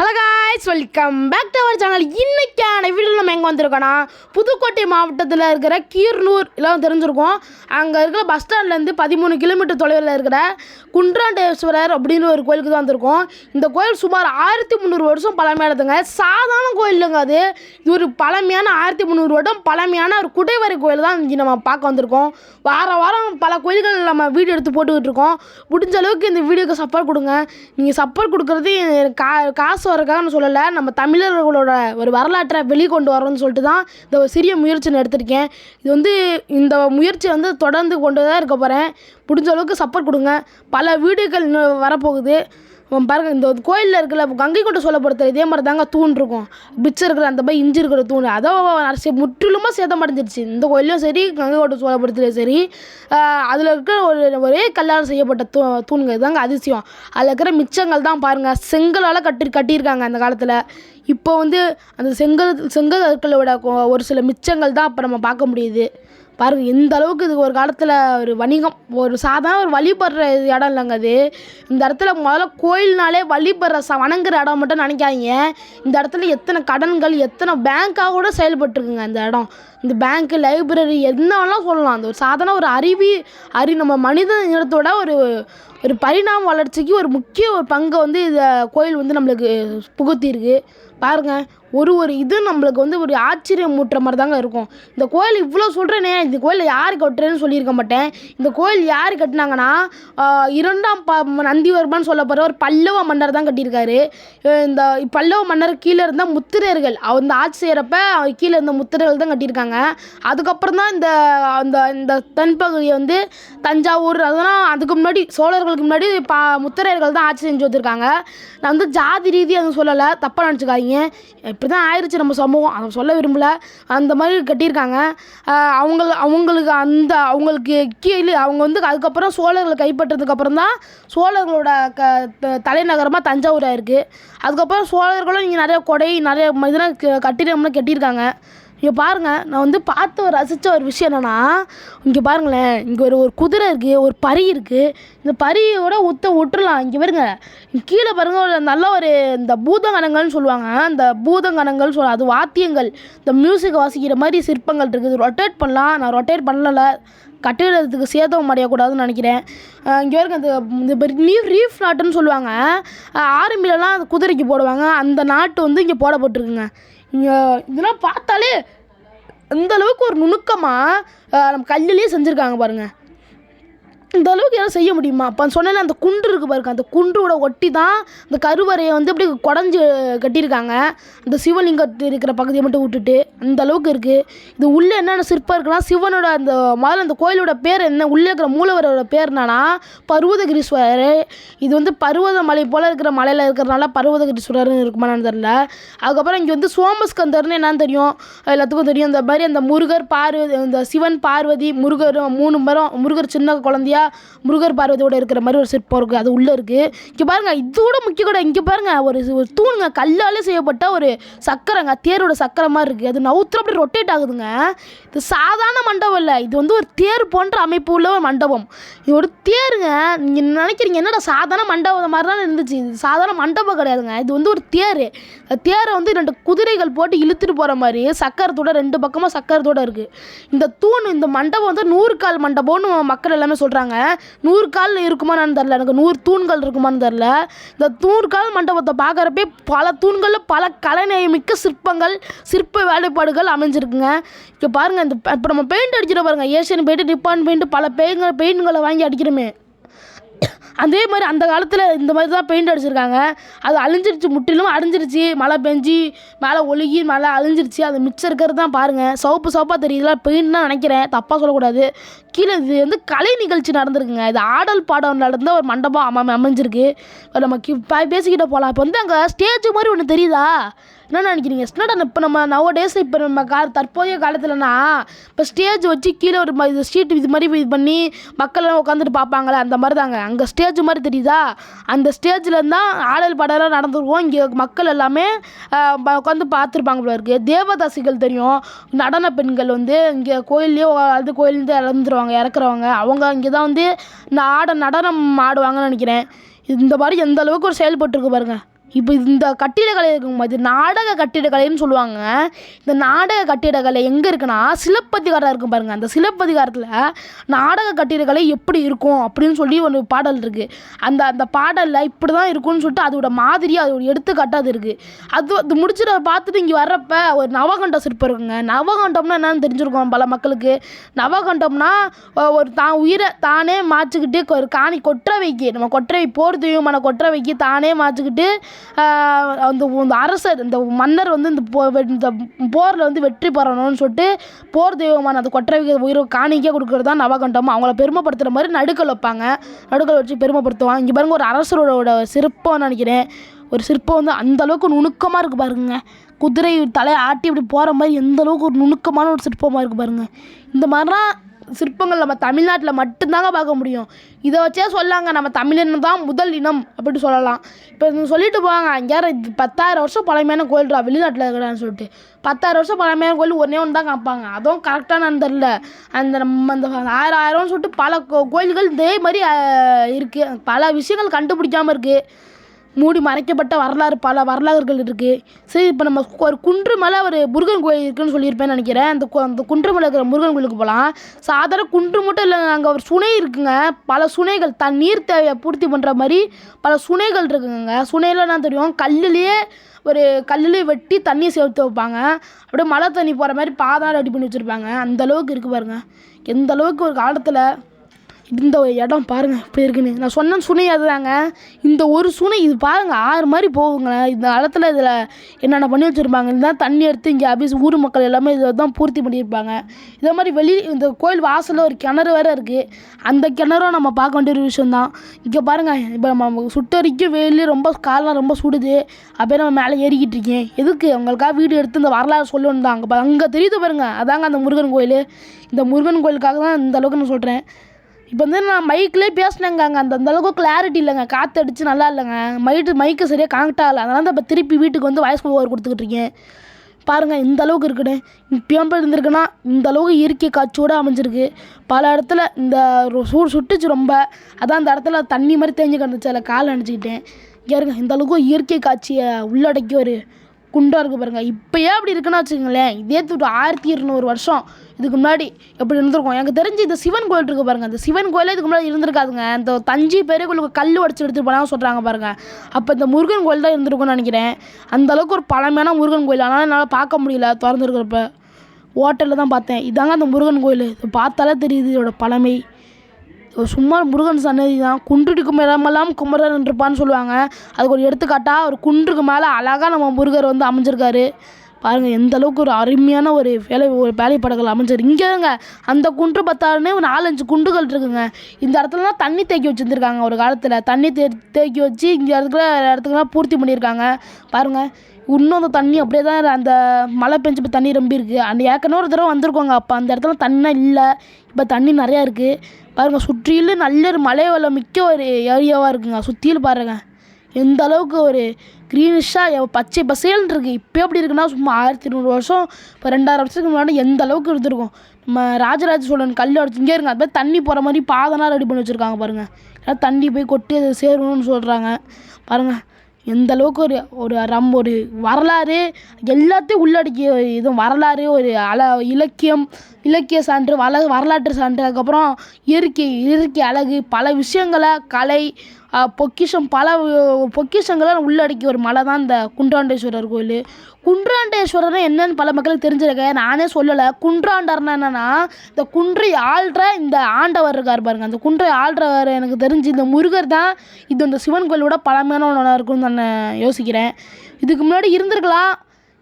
Hello guys welcome back to our channel இன்னைக்கான video நம்ம எங்கே வந்திருக்கோன்னா புதுக்கோட்டை மாவட்டத்தில் இருக்கிற கீர்னூர் எல்லாம் தெரிஞ்சிருக்கோம். அங்கே இருக்கிற பஸ் ஸ்டாண்ட்லேருந்து பதிமூணு கிலோமீட்டர் தொலைவில் இருக்கிற குன்றாண்டேஸ்வரர் அப்படின்னு ஒரு கோயிலுக்கு தான் வந்திருக்கோம். இந்த கோயில் சுமார் ஆயிரத்தி முந்நூறு வருஷம் பழமையானதுங்க. சாதாரண கோயில் இல்லைங்க அது. இது ஒரு பழமையான ஆயிரத்தி முந்நூறு வருடம் பழமையான ஒரு குடைவரை கோயில் தான் இங்கே நம்ம பார்க்க வந்திருக்கோம். வார வாரம் பல கோயில்கள் நம்ம வீடியோ எடுத்து போட்டுக்கிட்டு இருக்கோம். முடிஞ்ச அளவுக்கு இந்த வீடியோக்கு சப்போர்ட் கொடுங்க. நீங்கள் சப்போர்ட் கொடுக்குறது கா காசு வரக்காக நான் சொல்லலை நம்ம தமிழர்களோட ஒரு வரலாற்றை வெளிக்கொண்டு வரணும்னு சொல்லிட்டு தான் இந்த ஒரு சிறிய முயற்சி நான் எடுத்திருக்கேன். இது வந்து இந்த முயற்சி வந்து தொடர்ந்து கொண்டு தான் இருக்க போகிறேன் முடிஞ்ச அளவுக்கு சப்போர்ட் கொடுங்க. பல வீடியோக்கள் இன்னும் வரப்போகுது. பாருங்க இந்த கோயிலில் இருக்கிற கங்கை கொண்ட சோழபுரத்தில் இதே மாதிரி தாங்க தூண் இருக்கும். பிச்சு இருக்கிற அந்த மாதிரி இஞ்சி இருக்கிற தூண். அதை அரசு முற்றிலுமாக சேதம் அடைஞ்சிருச்சு. இந்த கோயிலையும் சரி கங்கை கொண்ட சோழபுரத்துலையும் சரி அதில் இருக்கிற ஒரு ஒரே கல்லால் செய்யப்பட்ட தூ தூண்கள். தாங்க அதிசயம். அதில் இருக்கிற மிச்சங்கள் தான் பாருங்கள் செங்கலால் கட்டி கட்டியிருக்காங்க அந்த காலத்தில். இப்போ வந்து அந்த செங்கல் செங்கல் கற்களோட கொ- ஒரு சில மிச்சங்கள் தான் இப்போ நம்ம பார்க்க முடியுது. பாருங்கள் எந்த அளவுக்கு இது ஒரு காலத்தில் ஒரு வணிகம் ஒரு சாதாரண ஒரு வழிபடுற இடம் இல்லைங்க அது. இந்த இடத்துல முதல்ல கோயில்னாலே வழிபடுற ச வணங்குற இடம் மட்டும் நினைக்காதீங்க. இந்த இடத்துல எத்தனை கடன்கள் எத்தனை பேங்க்காக கூட செயல்பட்டுருக்குங்க இந்த இடம். இந்த பேங்க்கு லைப்ரரி என்னெல்லாம் சொல்லலாம். அந்த ஒரு சாதாரண ஒரு அறிவி அறி நம்ம மனித இனத்தோட ஒரு ஒரு பரிணாம வளர்ச்சிக்கு ஒரு முக்கிய ஒரு பங்கை வந்து இந்த கோயில் வந்து நம்மளுக்கு புகுத்தியிருக்கு. பாருங்கள் ஒரு ஒரு இது நம்மளுக்கு வந்து ஒரு ஆச்சரியம் மூட்டுற மாதிரி தாங்க இருக்கும். இந்த கோயில் இவ்வளோ சொல்கிறேனே இந்த கோயில் யார் கட்டுறேன்னு சொல்லியிருக்க மாட்டேன். இந்த கோயில் யார் கட்டினாங்கன்னா இரண்டாம் ப நந்திவர்மன் போகிற ஒரு பல்லவ மன்னர் தான் கட்டியிருக்காரு. இந்த பல்லவ மன்னர் கீழே இருந்த முத்திரையர்கள் அந்த ஆட்சி செய்கிறப்ப கீழே இருந்த முத்திரையர்கள் தான் கட்டியிருக்காங்க. அதுக்கப்புறம் தான் இந்த அந்த இந்த தென்பகுதியை வந்து தஞ்சாவூர் அதெல்லாம் அதுக்கு முன்னாடி சோழர்களுக்கு முன்னாடி பா முத்திரையர்கள் தான் ஆட்சி செஞ்சு வச்சுருக்காங்க. நான் வந்து ஜாதி ரீதி எதுவும் சொல்லலை தப்பாக நினச்சிக்காதீங்க. இப்படி தான் ஆயிடுச்சு நம்ம சமூகம். அதை சொல்ல விரும்பல. அந்த மாதிரி கட்டியிருக்காங்க. அவங்கள அவங்க அவங்களுக்கு அந்த அவங்களுக்கு கீழே அவங்க வந்து அதுக்கப்புறம் சோழர்களை கைப்பற்றதுக்கப்புறம் தான் சோழர்களோட க தலைநகரமாக தஞ்சாவூர் ஆயிருக்கு. அதுக்கப்புறம் சோழர்களும் இங்கே நிறைய கொடை நிறைய ம- இதெல்லாம் க- கட்டிடம்லாம் கட்டியிருக்காங்க. இங்கே பாருங்கள் நான் வந்து பார்த்து ஒரு ரசித்த ஒரு விஷயம் என்னென்னா இங்கே பாருங்களேன் இங்கே ஒரு ஒரு குதிரை இருக்குது ஒரு பறி இருக்குது இந்த பரியோட உத்த விட்டுறலாம். இங்கே பாருங்க கீழே பாருங்க ஒரு நல்ல ஒரு இந்த பூதங்கணங்கள்னு சொல்லுவாங்க. அந்த பூதங்கணங்கள் சொல்ல அது வாத்தியங்கள். இந்த மியூசிக் வாசிக்கிற மாதிரி சிற்பங்கள் இருக்குது. ரொட்டேட் பண்ணலாம். நான் ரொட்டேட் பண்ணலை கட்டிடத்துக்கு சேதம் அடையக்கூடாதுன்னு நினைக்கிறேன். இங்கே இருக்க அந்த இந்த நியூ ரீஃப் நாட்டுன்னு சொல்லுவாங்க. ஆரம்பிலலாம் அந்த குதிரைக்கு போடுவாங்க. அந்த நாட்டு வந்து இங்கே போடப்பட்டிருக்குங்க. இதெல்லாம் பார்த்தாலே அந்தளவுக்கு ஒரு நுணுக்கமாக நம்ம கல்லுலேயே செஞ்சுருக்காங்க பாருங்கள் இந்த அளவுக்கு யாரும் செய்ய முடியுமா? அப்போ சொன்னேன் அந்த குன்று இருக்குது பாருங்க அந்த குன்றோட ஒட்டி தான் அந்த கருவறையை வந்து அப்படியே குடஞ்சி கட்டியிருக்காங்க. அந்த சிவலிங்கத்து இருக்கிற பகுதியை மட்டும் விட்டுட்டு அந்த அளவுக்கு இருக்குது இது உள்ளே என்னென்ன சிற்பம் இருக்குன்னா சிவனோட அந்த முதல்ல அந்த கோயிலோட பேர் என்ன? உள்ளே இருக்கிற மூலவரோட பேர் என்னன்னா பர்வதகிரீஸ்வரர். இது வந்து பர்வத மலை போல் இருக்கிற மலையில் இருக்கிறனால பர்வதகிரீஸ்வரர்னு இருக்குமான்னு தெரில அதுக்கப்புறம் இங்கே வந்து சோமஸ்கந்தர்னு என்னன்னு தெரியும். எல்லாத்துக்கும் தெரியும். இந்த மாதிரி அந்த முருகர் பார்வதி இந்த சிவன் பார்வதி முருகர் மூணு மரம் முருகர் சின்ன குழந்தையா முருகர் பார்வதியோட இருக்கிற மாதிரி ஒரு சிற்பம் இருக்குது அது உள்ளே இருக்குது இங்கே பாருங்க இதோட முக்கிய கூட இங்கே பாருங்க ஒரு ஒரு தூணுங்க கல்லால் செய்யப்பட்ட ஒரு சக்கரைங்க தேரோட சக்கரை மாதிரி இருக்குது அது நவுத்துற அப்படி ரொட்டேட் ஆகுதுங்க. இது சாதாரண மண்டபம் இல்லை இது வந்து ஒரு தேர் போன்ற அமைப்பு உள்ள ஒரு மண்டபம். இது ஒரு தேருங்க நீங்கள் நினைக்கிறீங்க என்னடா சாதாரண மண்டபம் மாதிரி தான் இருந்துச்சு. இது சாதாரண மண்டபம் கிடையாதுங்க. இது வந்து ஒரு தேர். அந்த தேரை வந்து ரெண்டு குதிரைகள் போட்டு இழுத்துட்டு போகிற மாதிரி சக்கரத்தோட ரெண்டு பக்கமாக சக்கரத்தோட இருக்குது இந்த தூண் இந்த மண்டபம் வந்து நூறு கால் மண்டபம்னு மக்கள் எல்லாமே சொல்கிறாங்க நூறு கால் இருக்குமான்னு தெரில எனக்கு நூறு தூண்கள் இருக்குமான்னு தெரில இந்த தூண்கால் மண்டபத்தை பார்க்குறப்பே பல தூண்களில் பல கலைநயமிக்க சிற்பங்கள் சிற்ப வேலைப்பாடுகள் அமைஞ்சிருக்குங்க. இப்போ பாருங்கள் இந்த இப்போ நம்ம பெயிண்ட் அடிக்கிறோம் பாருங்க. ஏஷியன் பெயிண்ட் நிப்பான் பெயிண்ட் பல பெயிண்ட் பெயிண்ட்களை வாங்கி அடிக்கிறோமே. அதே மாதிரி அந்த காலத்தில் இந்த மாதிரி தான் பெயிண்ட் அடிச்சிருக்காங்க. அது அழிஞ்சிருச்சு முற்றிலும் அழிஞ்சிருச்சு. மழை பெஞ்சி மேலே ஒழுகி மழை அழிஞ்சிருச்சு. அது மிச்சம் இருக்கிறது தான் பாருங்கள் சோப்பு சோப்பாக தெரியுதுல பெயிண்ட் தான் நினைக்கிறேன். தப்பாக சொல்லக்கூடாது. கீழே இது வந்து கலை நிகழ்ச்சி நடந்திருக்குங்க. இது ஆடல் பாடம் நடந்த ஒரு மண்டபம் அமை அமைஞ்சிருக்கு. நம்ம கி பேசிக்கிட்டே போகலாம் இப்போ வந்து அங்கே ஸ்டேஜ் மாதிரி ஒன்று தெரியுதா? என்ன நினைக்கிறீங்க? என்னடா இப்போ நம்ம நவ டேஸ் இப்போ நம்ம கா தற்போதைய காலத்தில்னா இப்போ ஸ்டேஜ் வச்சு கீழே ஒரு இது ஸ்ட்ரீட் இது மாதிரி இது பண்ணி மக்கள் எல்லாம் உட்காந்துட்டு பார்ப்பாங்களே அந்த மாதிரி தாங்க அங்கே ஸ்டேஜ் மாதிரி தெரியுதா? அந்த ஸ்டேஜில் தான் ஆடல் பாடலாம் நடந்துருவோம் இங்கே மக்கள் எல்லாமே உட்காந்து பார்த்துருப்பாங்க போல இருக்குது தேவதாசிகள் தெரியும். நடன பெண்கள் வந்து இங்கே கோயில்லேயே அது கோயிலேருந்து இறந்துருவாங்க இறக்குறவங்க. அவங்க இங்கே தான் வந்து நான் ஆட நடனம் ஆடுவாங்கன்னு நினைக்கிறேன். இந்த மாதிரி எந்த அளவுக்கு ஒரு செயல்பட்டுருக்கு பாருங்கள் இப்போ இந்த கட்டிடக்கலை இருக்கும்போது நாடக கட்டிடக்கலைன்னு சொல்லுவாங்க. இந்த நாடக கட்டிடக்கலை எங்கே இருக்குன்னா சிலப்பதிகாரம் இருக்கும் பாருங்கள் அந்த சிலப்பதிகாரத்தில் நாடக கட்டிடக்கலை எப்படி இருக்கும் அப்படின்னு சொல்லி ஒரு பாடல் இருக்குது அந்த அந்த பாடலில் இப்படி தான் இருக்கும்னு சொல்லிட்டு அதோட மாதிரி அதோட எடுத்துக்காட்டாக அது இருக்குது அது அது முடிச்சுட்டு அதை பார்த்துட்டு இங்கே வர்றப்ப ஒரு நவகண்ட சிற்பம் இருக்குங்க. நவகண்டம்னா என்னன்னு தெரிஞ்சிருக்கோம் பல மக்களுக்கு. நவகண்டம்னா ஒரு தான் உயிரை தானே மாற்றிக்கிட்டு ஒரு காணி கொற்றவைக்கு நம்ம கொற்றவை போர் தெய்வமான கொற்றவைக்கு தானே மாற்றிக்கிட்டு அந்த அரசர் இந்த மன்னர் வந்து இந்த போ இந்த போரில் வந்து வெற்றி பெறணும்னு சொல்லிட்டு போர் தெய்வமான அந்த கொற்றவைக்கு உயிரை காணிக்கே கொடுக்குறது தான் நவகண்டம். அவங்கள பெருமைப்படுத்துகிற மாதிரி நடுக்கல் வைப்பாங்க. நடுக்கல் வச்சு பெருமைப்படுத்துவாங்க. இங்கே பாருங்கள் ஒரு அரசரோட சிற்பம் நினைக்கிறேன். ஒரு சிற்பம் வந்து அந்த அளவுக்கு நுணுக்கமாக இருக்குது பாருங்க. குதிரை தலையை ஆட்டி இப்படி போகிற மாதிரி எந்த அளவுக்கு ஒரு நுணுக்கமான ஒரு சிற்பமாக இருக்குது பாருங்க. இந்த மாதிரிலாம் சிற்பங்கள் நம்ம தமிழ்நாட்டில் மட்டும்தாங்க பார்க்க முடியும். இதை வச்சே சொல்லாங்க நம்ம தமிழினம் தான் முதல் இனம் அப்படின்னு சொல்லலாம். இப்போ சொல்லிட்டு போவாங்க அங்கே இது பத்தாயிரம் வருஷம் பழமையான கோயில்ரா வெளிநாட்டில் இருக்கிறான்னு சொல்லிட்டு. பத்தாயிரம் வருஷம் பழமையான கோயில் ஒன்றே ஒன்று தான் காப்பாங்க அதுவும் கரெக்டான தெரில அந்த நம்ம அந்த ஆயிரம் ஆயிரம்னு சொல்லிட்டு பல கோ- கோயில்கள் இதே மாதிரி இருக்குது பல விஷயங்கள் கண்டுபிடிக்காமல் இருக்குது மூடி மறைக்கப்பட்ட வரலாறு பல வரலாறுகள் இருக்குது சரி இப்போ நம்ம ஒரு குன்று மேலே ஒரு முருகன் கோயில் இருக்குன்னு சொல்லியிருப்பேன்னு நினைக்கிறேன். அந்த அந்த குன்று மேலே இருக்கிற முருகன் கோயிலுக்கு போகலாம் சாதாரண குன்று மட்டும் இல்லைங்க அங்கே ஒரு சுனை இருக்குங்க. பல சுனைகள் தன் நீர் தேவையை பூர்த்தி பண்ணுற மாதிரி பல சுனைகள் இருக்குங்க சுனையில் என்ன தெரியும்? கல்லுலேயே ஒரு கல்லுலேயே வெட்டி தண்ணியை சேர்த்து வைப்பாங்க. அப்படியே மழை தண்ணி போகிற மாதிரி பாதான் ரெடி பண்ணி வச்சுருப்பாங்க. அந்த அளவுக்கு இருக்குது பாருங்க. எந்த அளவுக்கு ஒரு காலத்தில் இந்த ஒரு இடம் பாருங்க இப்படி இருக்குன்னு. நான் சொன்ன சுனை அதுதாங்க. இந்த ஒரு சுனை இது பாருங்கள் ஆறு மாதிரி போகுங்களேன் இந்த காலத்தில் இதில் என்னென்ன பண்ணி வச்சுருப்பாங்க? இதுதான் தண்ணி எடுத்து இங்கே அபிஸ் ஊர் மக்கள் எல்லாமே இதை தான் பூர்த்தி பண்ணியிருப்பாங்க. இதே மாதிரி வெளி இந்த கோயில் வாசலில் ஒரு கிணறு வேறு இருக்குது அந்த கிணறும் நம்ம பார்க்க வேண்டிய ஒரு விஷயந்தான் இங்கே பாருங்கள் இப்போ நம்ம சுட்டரிக்கும் வெயில் ரொம்ப காலம் ரொம்ப சுடுது. அப்படியே நம்ம மேலே ஏறிக்கிட்டு இருக்கேன். எதுக்கு? உங்களுக்காக வீடு எடுத்து இந்த வரலாறு சொல்லணும் தான். அங்கே அங்கே தெரியுது பாருங்க. அதாங்க அந்த முருகன் கோயில். இந்த முருகன் கோயிலுக்காக தான் இந்த அளவுக்கு நான் சொல்கிறேன் இப்போ வந்து நான் மைக்லேயே பேசினேங்க அங்கே அந்த அந்த அளவுக்கு கிளாரிட்டி இல்லைங்க. காற்று அடித்து நல்லா இல்லைங்க. மைட்டு மைக்கு சரியாக கனெக்ட் ஆகலை. அதனால் தான் இப்போ திருப்பி வீட்டுக்கு வந்து வாய்ஸ் ஓவர் கொடுத்துக்கிட்டு இருக்கேன். பாருங்கள் இந்த அளவுக்கு இருக்குன்னு. இப்பயும் இருந்திருக்குன்னா இந்த அளவுக்கு இயற்கை காட்சியோடு அமைஞ்சிருக்கு. பல இடத்துல இந்த சூடு சுட்டுச்சு ரொம்ப. அதான் அந்த இடத்துல தண்ணி மாதிரி தேஞ்சு கிடந்துச்சு. அதில் கால் அணைச்சிக்கிட்டேன் இங்கே இருங்க இந்த அளவுக்கு இயற்கை காட்சியை உள்ளடக்கி ஒரு குண்டாக இருக்குது பாருங்கள் இப்போயே அப்படி இருக்குன்னு வச்சுக்கோங்களேன். இதே தூட்டு ஆயிரத்தி இருநூறு வருஷம். இதுக்கு முன்னாடி எப்படி இருந்திருக்கும்? எனக்கு தெரிஞ்சு இந்த சிவன் கோயில் இருக்குது பாருங்கள் அந்த சிவன் கோயிலே இதுக்கு முன்னாடி இருந்திருக்காதுங்க. இந்த தஞ்சை பெரிய கோயிலுக்கு கல் உடச்சி எடுத்துட்டு போனால் சொல்கிறாங்க பாருங்கள் அப்போ இந்த முருகன் கோயில் தான் இருந்திருக்கும்னு நினைக்கிறேன். அந்த அளவுக்கு ஒரு பழமையான முருகன் கோயில். ஆனால் என்னால் பார்க்க முடியல. திறந்துருக்கிறப்ப. ஹோட்டலில் தான் பார்த்தேன். இதாங்க அந்த முருகன் கோயில். இது பார்த்தாலே தெரியுது இதோட பழமை. சும்மா முருகன் சன்னதி தான். குன்றுக்கு மேலமெல்லாம் குமரன் இருப்பான்னு சொல்லுவாங்க. அதுக்கு ஒரு எடுத்துக்காட்டாக ஒரு குன்றுக்கு மேலே அழகாக நம்ம முருகர் வந்து அமைஞ்சிருக்காரு. பாருங்கள் எந்த அளவுக்கு ஒரு அருமையான ஒரு வேலை ஒரு வேலைப்பாடுகள் அமைஞ்சார் இங்கேங்க அந்த குன்று பத்தாருன்னு ஒரு நாலஞ்சு குண்டுகள் இருக்குங்க. இந்த இடத்துலலாம் தண்ணி தேக்கி வச்சுருந்துருக்காங்க ஒரு காலத்தில். தண்ணி தே தேக்கி வச்சு இங்கே இருக்கிற இடத்துக்குலாம் பூர்த்தி பண்ணியிருக்காங்க. பாருங்கள் இன்னும் அந்த தண்ணி அப்படியே தான் அந்த மழை பெஞ்சு இப்போ தண்ணி ரொம்ப இருக்குது அந்த ஏற்கனவே ஒரு தடவை வந்திருக்கோங்க அப்போ அந்த இடத்துல தண்ணி இல்லை. இப்போ தண்ணி நிறையா இருக்குது பாருங்கள் சுற்றிலும் நல்ல ஒரு மலை வளம் மிக்க ஒரு ஏரியாவாக இருக்குங்க. சுற்றிலும் பாருங்கள் எந்த அளவுக்கு ஒரு க்ரீனிஷாக பச்சை பசேல்னு இருக்குது இப்போ எப்படி இருக்குன்னா சும்மா ஆயிரத்தி இருநூறு வருஷம் இப்போ ரெண்டாயிரம் வருஷத்துக்கு முன்னாடி எந்த அளவுக்கு இருந்திருக்கும். நம்ம ராஜராஜ சோழன் கல் அடிச்சு இங்கே இருங்க. அது மாதிரி தண்ணி போகிற மாதிரி பாதனாக ரெடி பண்ணி வச்சுருக்காங்க பாருங்கள் ஏன்னா தண்ணி போய் கொட்டி அதை சேரணும்னு சொல்கிறாங்க பாருங்கள் எந்த அளவுக்கு ஒரு ஒரு ரம் ஒரு வரலாறு எல்லாத்தையும் உள்ளடக்கிய ஒரு இது வரலாறு ஒரு அல இலக்கியம் இலக்கிய சான்று வள வரலாற்று சான்று. அதுக்கப்புறம் இயற்கை இயற்கை அழகு பல விஷயங்களை கலை பொக்கிஷம் பல பொக்கிஷங்களை உள்ளடக்கிய ஒரு மலை தான் இந்த குன்றாண்டேஸ்வரர் கோயில். குன்றாண்டேஸ்வரர் என்னன்னு பல மக்களுக்கு தெரிஞ்சிருக்க. நானே சொல்லலை. குன்றாண்டர்னா என்னென்னா இந்த குன்றை ஆள்ற இந்த ஆண்டவர் இருக்கார் பாருங்க. அந்த குன்றை ஆள்றவர் எனக்கு தெரிஞ்சு இந்த முருகர் தான் இது இந்த சிவன் கோயிலோட பழமையான ஒன்றா இருக்கும்னு நான் யோசிக்கிறேன். இதுக்கு முன்னாடி இருந்திருக்கலாம்.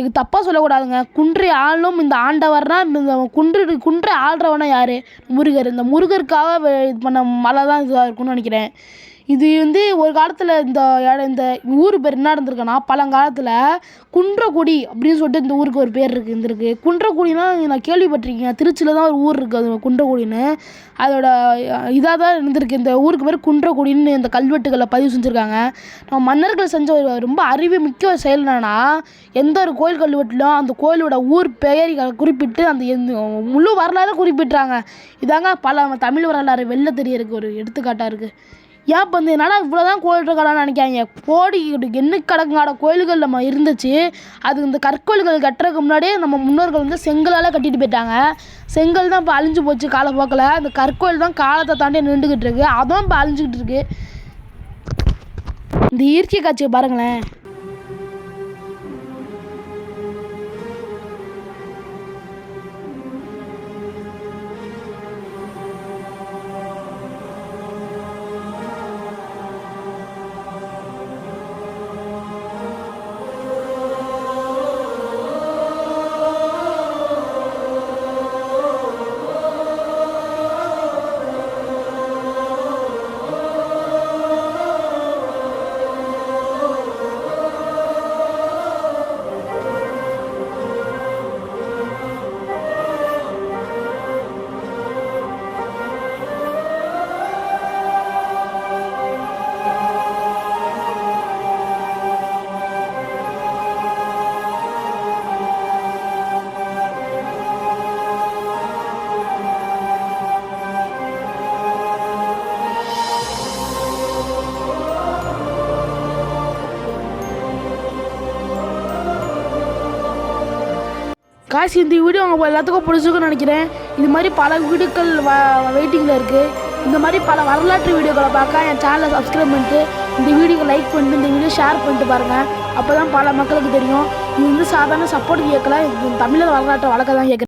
இது தப்பாக சொல்லக்கூடாதுங்க. குன்றை ஆளும் இந்த ஆண்டவர்னா இந்த குன்று குன்றை ஆள்றவனா யார்? முருகர். இந்த முருகருக்காக இது பண்ண மலை தான் இதாக இருக்கும்னு நினைக்கிறேன். இது வந்து ஒரு காலத்தில் இந்த இந்த ஊர் பேர் என்ன இருந்திருக்குன்னா பழங்காலத்தில் குன்றக்குடி அப்படின்னு சொல்லிட்டு இந்த ஊருக்கு ஒரு பேர் இருக்குது இருந்திருக்கு. குன்றக்குடினா நான் கேள்விப்பட்டிருக்கேன். திருச்சியில் தான் ஒரு ஊர் இருக்குது அது குன்றக்குடின்னு. அதோட இதாக தான் இருந்திருக்கு. இந்த ஊருக்கு பேர் குன்றக்குடின்னு இந்த கல்வெட்டுகளை பதிவு செஞ்சுருக்காங்க. நம்ம மன்னர்கள் செஞ்ச ஒரு ரொம்ப அறிவு மிக்க ஒரு செயல் என்னென்னா எந்த ஒரு கோயில் கல்வெட்டிலும் அந்த கோயிலோட ஊர் பெயர் குறிப்பிட்டு அந்த எந்த- முழு வரலாறு குறிப்பிட்றாங்க. இதாங்க பல தமிழ் வரலாறு வெளில தெரியறதுக்கு ஒரு எடுத்துக்காட்டாக இருக்குது ஏன் இப்போ வந்து என்னடா இவ்வளோ தான் கோயில் இருக்காடான்னு நினைக்காங்க கோடி என்ன கணக்கான கோயில்கள் நம்ம இருந்துச்சு. அது இந்த கற்கோயில்கள் கட்டுறதுக்கு முன்னாடியே நம்ம முன்னோர்கள் வந்து செங்கலால் கட்டிட்டு போயிட்டாங்க. செங்கல் தான் இப்போ அழிஞ்சு போச்சு காலப்போக்கில். அந்த கற்கோயில் தான் காலத்தை தாண்டி நின்றுக்கிட்டு இருக்கு. அதுவும் இப்போ அழிஞ்சுக்கிட்டு இருக்கு. இந்த இயற்கை காட்சியை பாருங்களேன். காசு இந்த வீடியோ அவங்க எல்லாத்துக்கும் பிடிச்சிருக்குன்னு நினைக்கிறேன். இது மாதிரி பல வீடியோக்கள் வ வெயிட்டிங்கில் இருக்குது இந்த மாதிரி பல வரலாற்று வீடியோக்களை பார்க்க என் சேனலை சப்ஸ்கிரைப் பண்ணிட்டு இந்த வீடியோவை லைக் பண்ணிட்டு இந்த வீடியோ ஷேர் பண்ணிட்டு பாருங்கள் அப்போ தான் பல மக்களுக்கு தெரியும். இது வந்து சாதாரண சப்போர்ட் கேட்கல. இது தமிழர் வரலாற்றை வளர்க்க தான் கேட்குறேன்.